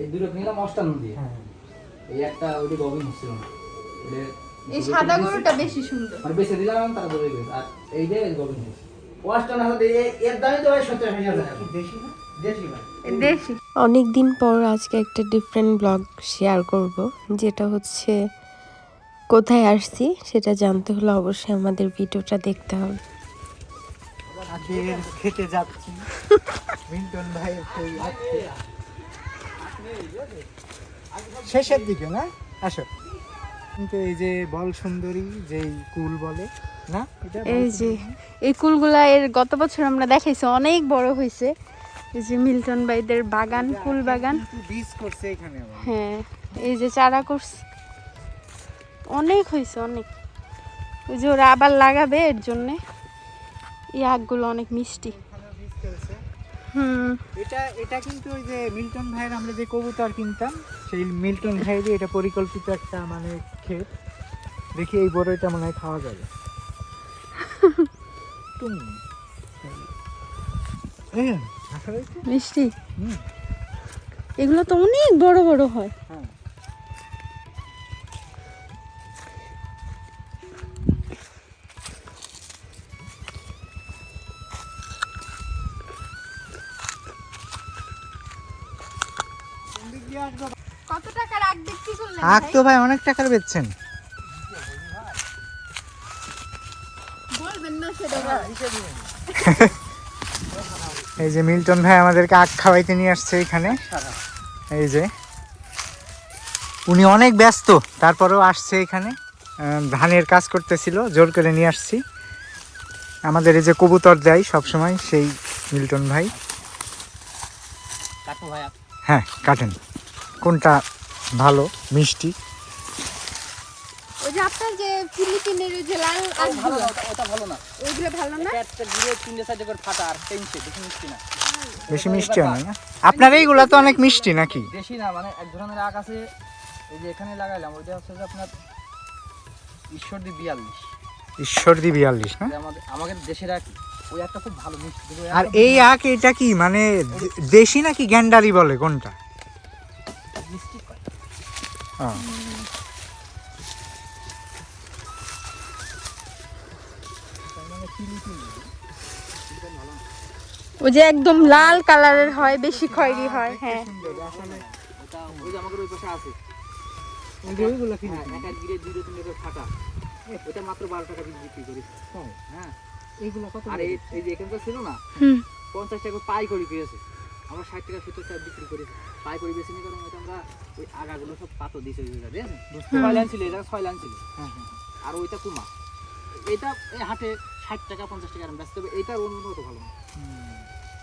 এই দুটো অষ্টান্ন দিয়ে হ্যাঁ। এই একটা ওইটা গবিন হচ্ছিল না। এই সাদা গরুটা বেশি সুন্দর। মানে বেঁচে দিলাম তারা দৌড়ে গেছে আর এই যে গবিন হচ্ছে অষ্টান্ন হাজার এর দামই তো ভাই সত্তর হাজার। দেশি না? ভাই। অনেক দিন পর আজকে একটা ডিফারেন্ট ব্লগ শেয়ার করব যেটা হচ্ছে কোথায় আসছি সেটা জানতে হলে অবশ্যই আমাদের ভিডিওটা দেখতে হবে। খেতে যাচ্ছি। মিন্টন আজকে শেষের দিকে না? আসো। কিন্তু এই যে বল সুন্দরী যেই কুল বলে না? এই যে এই কুলগুলা এর গত বছর আমরা দেখাইছি অনেক বড় হয়েছে। এই যে মিল্টন ভাইদের বাগান কুল বাগান। বীজ করছে এখানে। হ্যাঁ এই যে চারা করছে। অনেক হয়েছে অনেক। ওই যে ওরা আবার লাগাবে এর জন্যে। এই আখগুলো অনেক মিষ্টি। এটা এটা কিন্তু ওই যে মিল্টন ভাইয়ের আমরা যে কবুতর কিনতাম সেই মিল্টন ভাইয়েরই এটা পরিকল্পিত একটা মানে ক্ষেত। দেখি এই বড় এটা মনে হয় খাওয়া যাবে? মিষ্টি? এগুলো তো অনেক বড় বড় হয়। হ্যাঁ। আখ তো ভাই অনেক টাকার বেচছেন। এই যে মিল্টন ভাই আমাদেরকে আখ খাওয়াইতে নিয়ে আসছে এখানে। এই যে। উনি অনেক ব্যস্ত তারপরেও আসছে এখানে। ধানের কাজ করতেছিল জোর করে নিয়ে আসছি। আমাদের এই যে কবুতর দেয় সবসময় সেই মিল্টন ভাই। হ্যাঁ কাটেন। কোনটা ভালো মিষ্টি। ওই যে আপনার যে ফিলিপিনের ওই যে লাল ভালো না ওটা- ওটা ভালো না। ওইগুলো ভালো না? একটা ঘুরে তিনটে সাইডে করে ফাটা আর টেনছে বেশি মিষ্টি না। বেশি মিষ্টি হয়? না আপনার এইগুলা তো অনেক মিষ্টি নাকি? বেশি না মানে এক ধরনের আখ আছে এই যে এখানে লাগাইলাম ওইটা হচ্ছে যে আপনার ঈশ্বরদী বিয়াল্লিশ। ঈশ্বরদী বিয়াল্লিশ না? আমাদের আমাদের দেশের আখ ওই একটা খুব ভালো মিষ্টি। আর এই আখ এটা কি মানে দেশি নাকি গ্যান্ডারি বলে কোনটা। ও। ওই যে একদম লাল কালারের হয় বেশি খয়েরি হয় হ্যাঁ। ওটা ওই যে আমাদের ওই পাশে আছে ওই যে ওইগুলো কি হ্যাঁ হ্যাঁ আর এই এই যে এখানকার ছিল না পঞ্চাশ টাকা পাই করে পেয়েছে। আমরা ষাট টাকা সত্তর টাকা বিক্রি করি। পাই করে বেশি নি কারণ এটা আমরা ওই আগাগুলো সব পাতো দিয়েছে ওই জায়গা ঠিক ছয় লাইন ছিল এটা ছয় লাইন ছিল। হ্যাঁ, হ্যাঁ। আর ওইটা কুমা। এটা এই হাটে ষাট টাকা পঞ্চাশ টাকা ব্যস্ত হবে এইটার অন্য তো ভালো না।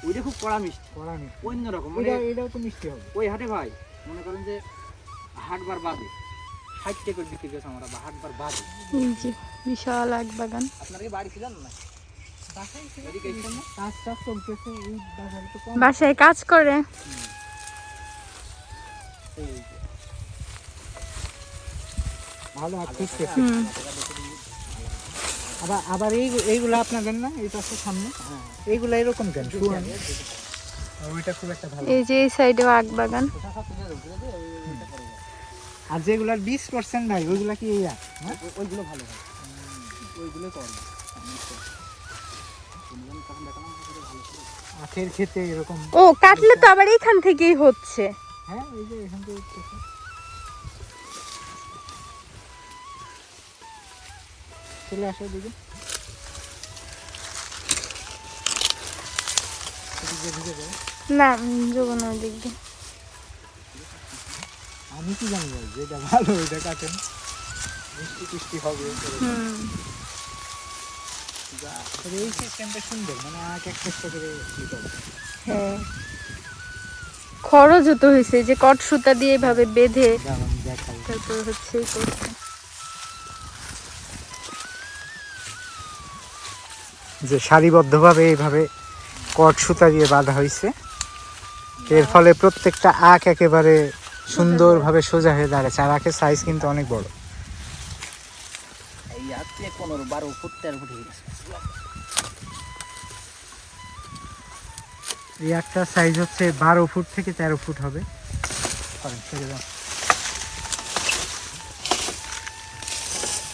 ওইটা খুব কড়া মিষ্টি। কড়া মিষ্টি। অন্য রকম মানে এটাও তো মিষ্টি হবে। ওই হাটে ভাই মনে করেন যে হাটবার বাদে ষাট টাকা করে বিক্রি করেছে আমরা বা হাটবার বাদে বিশাল এক বাগান। আপনার কি বাড়ি ছিলেন না? বাসায় কাজ করে। ভালো আবার আবার এই এইগুলো আপনাদের না? এই পাশে সামনে? এইগুলো এরকম কেন? এই যে এই সাইডেও আখ বাগান। আর যেগুলার বিশ পার্সেন্ট নাই ওইগুলা কি এই আখ, হ্যাঁ? ওইগুলো ভালো ওইগুলো করবে। আখের খেতে এরকম ও কাটলে তো আবার এইখান থেকেই হচ্ছে। হ্যাঁ ওই যে এখান থেকে চলে আসো না যোগান ওই দিক দিয়ে আমি কি জানি যেটা ভালো ওইটা কাটেন। মিষ্টি টিষ্টি হবে। হুম। তবে এই সিস্টেমটা সুন্দর মানে করে হ্যাঁ। খরচ তো হয়েছে যে কট সুতা দিয়ে এভাবে বেঁধে তারপর হচ্ছে যে সারিবদ্ধভাবে এইভাবে কট সুতা দিয়ে বাঁধা হয়েছে এর ফলে প্রত্যেকটা আখ একেবারে সুন্দরভাবে সোজা হয়ে দাঁড়াচ্ছে আর আখের সাইজ কিন্তু অনেক বড়। এই আজকে পনেরো বারো ফুট তেরো ফুট হয়ে গেছে। এই একটা সাইজ হচ্ছে বারো ফুট থেকে তেরো ফুট হবে। করেন ছেড়ে দাও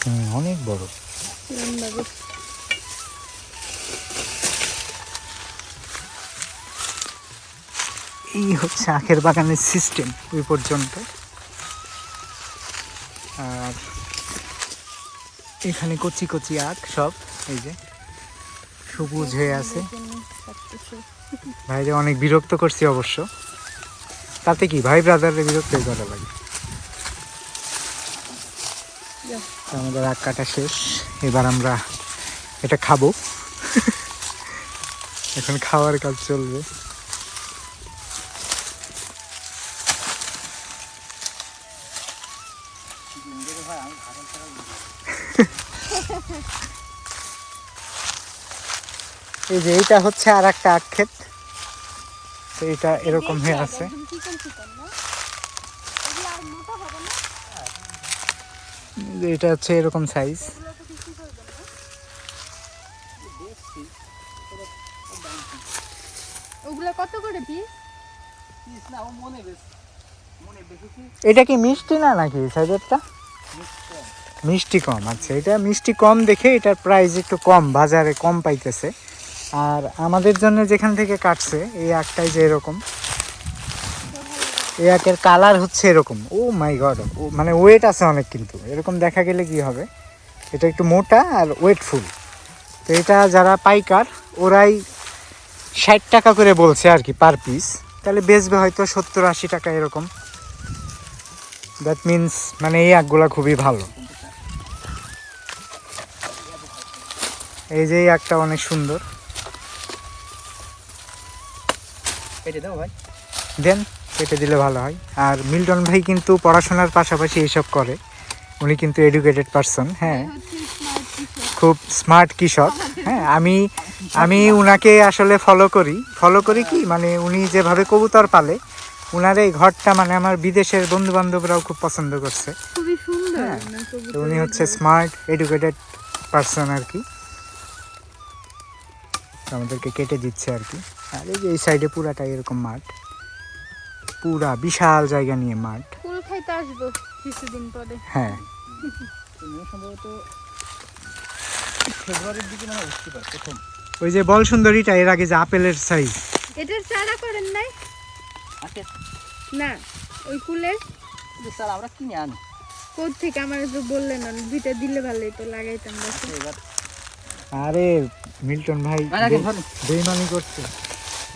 হুম, অনেক বড়। এই হচ্ছে আখের বাগানের সিস্টেম ওই পর্যন্ত। আর এখানে কচি কচি আখ সব, এই যে। সবুজ হয়ে আছে। ভাইরে, অনেক বিরক্ত করছি অবশ্য। তাতে কি? ভাই ব্রাদারের বিরক্ত করা লাগে। আমাদের আখ কাটা শেষ। এবার আমরা এটা খাব। এখন খাওয়ার কাজ চলবে। এই যে এইটা হচ্ছে আর একটা আখ ক্ষেত তো এটা এরকম হয়ে আছে। এটা হচ্ছে এরকম সাইজ এগুলো তো কিছুই করবে না। ওগুলো কত করে পিস পিস না ও মনে বেশ মনে বেশি এটা কি মিষ্টি না নাকি সাইডেরটা মিষ্টি। কম। আচ্ছা এটা মিষ্টি কম দেখে এটার প্রাইস একটু কম, বাজারে কম পাইতেছে। আর আমাদের জন্য যেখান থেকে কাটছে, এই আখটাই যে এরকম। এই আখের কালার হচ্ছে এরকম। ও মাই গড মানে ওয়েট আছে অনেক কিন্তু। এরকম দেখা গেলে কি হবে? এটা একটু মোটা আর ওয়েটফুল তো এটা যারা পাইকার, ওরাই ষাট টাকা করে বলছে আর কি পার পিস তাহলে বেচবে হয়তো সত্তর আশি টাকা এরকম। দ্যাট মিন্স মানে এই আখগুলা খুবই ভালো। এই যে একটা অনেক সুন্দর। কেটে দাও ভাই। দেন কেটে দিলে ভালো হয়। আর মিল্টন ভাই কিন্তু পড়াশোনার পাশাপাশি এইসব করে। উনি কিন্তু এডুকেটেড পারসন হ্যাঁ। কৃষক। খুব স্মার্ট কৃষক হ্যাঁ। আমি আমি উনাকে আসলে ফলো করি। ফলো করি কি? মানে উনি যেভাবে কবুতর পালে উনার এই ঘরটা মানে আমার বিদেশের বন্ধু বান্ধবরাও খুব পছন্দ করছে। হ্যাঁ, তো উনি হচ্ছে স্মার্ট এডুকেটেড পারসন আর কি। আমাদেরকে কেটে দিচ্ছে আর কি। আর এই যে এই সাইডে পুরাটা এরকম মাঠ। পুরা বিশাল জায়গা নিয়ে মাঠ। কুল খাইতে আসব কিছুদিন পরে। হ্যাঁ। সম্ভবত ফেব্রুয়ারির দিকে মানে উঠতে পারে প্রথম। ওই যে বল সুন্দরীটা এর আগে যে আপেলের সাইজ এটার চারা করেন নাই? না ওই কুলের স্যার আমরা কিনে আনি। কোথ থেকে আমার বললেন না দুইটা দিলে ভালোই তো লাগাইতাম গাছে। এবার আরে মিল্টন ভাই বেইমানি করছে।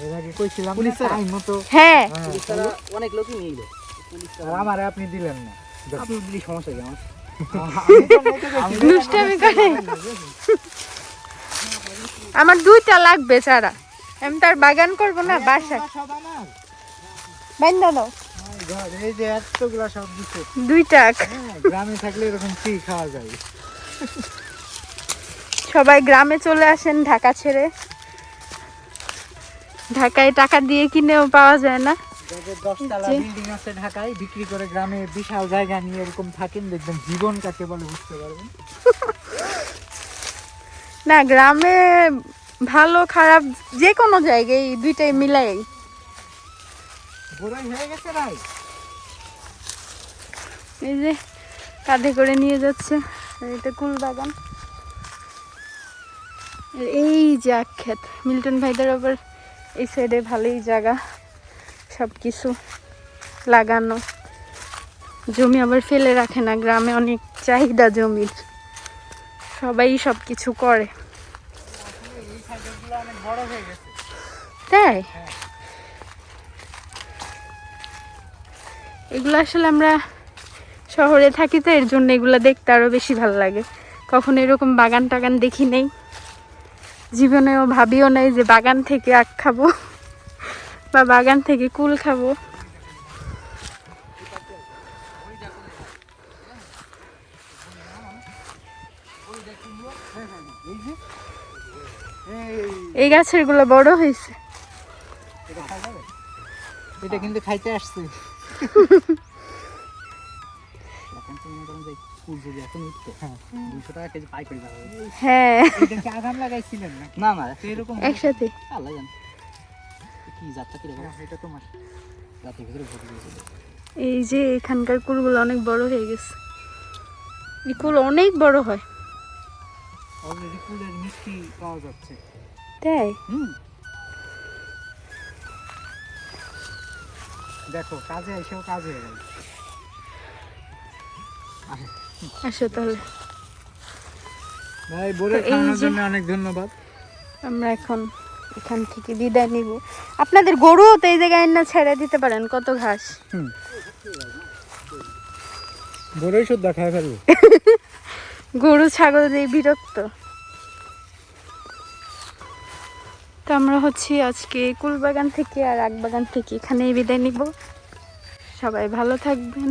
এর আগে কইছিলাম পুলিশ স্যার? টাইম মতো। হ্যাঁ। পুলিশ তারা অনেক লোকই নিয়ে এলো। পুলিশ আর আমারে আপনি দিলেন না। আপনি দিলি সমস্যা কি আমার? দুষ্টামি করে। আমার দুইটা লাগবে চারা আমি তার বাগান করব না বাসা বাইন্দা দাও। এই যে এতগুলা সব দিচ্ছে দুইটা। হ্যাঁ গ্রামে থাকলে এরকম ফ্রি খাওয়া যায়। সবাই গ্রামে চলে আসেন ঢাকা ছেড়ে। ঢাকায় টাকা দিয়ে কিনেও পাওয়া যায় না। দশতলা বিল্ডিং আছে ঢাকায় বিক্রি করে গ্রামে বিশাল জায়গা নিয়ে এরকম থাকেন দেখবেন জীবন কাকে বলে বুঝতে পারবেন। না গ্রামে ভালো খারাপ যে কোনো জায়গায় দুইটাই মিলাই। হয়ে গেছে ভাই। এই যে কাঁধে করে নিয়ে যাচ্ছে এটা কুল বাগান এই যে আখ ক্ষেত। মিল্টন ভাইদের আবার এই সাইডে ভালোই জায়গা। সব কিছু লাগানো। জমি আবার ফেলে রাখে না, গ্রামে অনেক চাহিদা জমির। সবাই সব কিছু করে। তাই? এগুলো আসলে আমরা শহরে থাকি তো, এর জন্য এগুলো দেখতে আরও বেশি ভালো লাগে। কখনো এরকম বাগান টাগান দেখি নেই। জীবনেও ভাবিও নাই যে বাগান থেকে আখ খাব বা বাগান থেকে কুল খাব। এই গাছেরগুলো বড় হয়েছে। এটা কিন্তু খাইতে আসছে। করেন যদি এখন উঠতো হ্যাঁ। দুশো টাকা কেজি পাইকারি পাওয়া হ্যাঁ। আগাম লাগাইছিলেন না না না এরকম একসাথে। আল্লাহ জান। কি যাত্রা কি হ্যাঁ, এটা তোমার। রাতের ভিতরে ভোট দিয়েছিল এই যে এখানকার কুলগুলো অনেক বড় হয়ে গেছে। এই কুল অনেক বড় হয়। অলরেডি কুলের মিষ্টি পাওয়া যাচ্ছে। তাই? হুম। দেখো কাজে এসেও কাজ হয়ে গেল। আসো তাহলে। ভাই বলে খাওয়ানোর জন্য অনেক ধন্যবাদ। আমরা এখন এখান থেকে বিদায় নিব। আপনাদের গরুও তো এই জায়গায় না ছেড়ে দিতে পারেন কত ঘাস। বড়ই শুদ্ধ খাই ফেলব। গরু ছাগল দিয়ে বিরক্ত। তো আমরা হচ্ছি আজকে কুলবাগান থেকে আর বাগান থেকে এখানেই বিদায় নিব। সবাই ভালো থাকবেন।